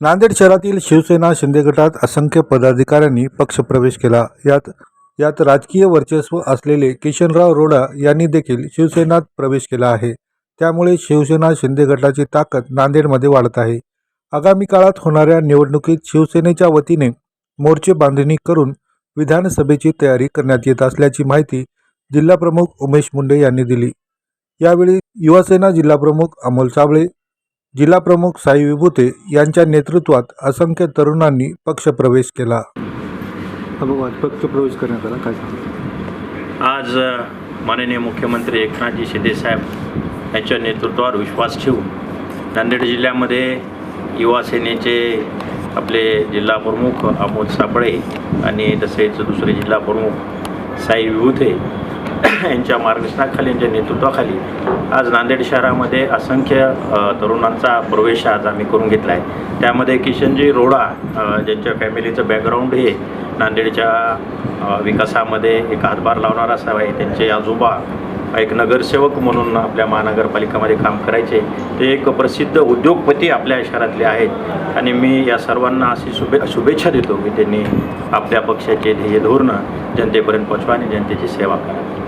नांदेड शहरातील शिवसेना शिंदे गटात असंख्य पदाधिकाऱ्यांनी पक्षप्रवेश केला. यात यात राजकीय वर्चस्व असलेले किशनराव रोडा यांनी देखील शिवसेनात प्रवेश केला आहे. त्यामुळे शिवसेना शिंदे गटाची ताकद नांदेडमध्ये वाढत आहे. आगामी काळात होणाऱ्या निवडणुकीत शिवसेनेच्या वतीने मोर्चे बांधणी करून विधानसभेची तयारी करण्यात येत असल्याची माहिती जिल्हाप्रमुख उमेश मुंडे यांनी दिली. यावेळी युवासेना जिल्हाप्रमुख अमोल साबळे जिल्हाप्रमुख साई विभूते यांच्या नेतृत्वात असंख्य तरुणांनी पक्षप्रवेश केला. पक्षप्रवेश करण्यात आला. काय आज माननीय मुख्यमंत्री एकनाथजी शिंदेसाहेब यांच्या नेतृत्वावर विश्वास ठेवून नांदेड जिल्ह्यामध्ये युवा सेनेचे आपले जिल्हा प्रमुख अमोल सापळे आणि तसेच दुसरे जिल्हा प्रमुख साई विभूते यांच्या मार्गदर्शनाखाली यांच्या नेतृत्वाखाली आज नांदेड शहरामध्ये असंख्य तरुणांचा प्रवेश आज आम्ही करून घेतला आहे. त्यामध्ये किशनजी रोडा ज्यांच्या फॅमिलीचं बॅकग्राऊंड हे नांदेडच्या विकासामध्ये एक हातभार लावणारा असावा आहे. त्यांचे आजोबा एक नगरसेवक म्हणून आपल्या महानगरपालिकामध्ये काम करायचे. ते एक प्रसिद्ध उद्योगपती आपल्या शहरातले आहेत. आणि मी या सर्वांना अशी शुभे शुभेच्छा देतो की त्यांनी आपल्या पक्षाचे ध्येय धोरणं जनतेपर्यंत पोचवा आणि जनतेची सेवा करा.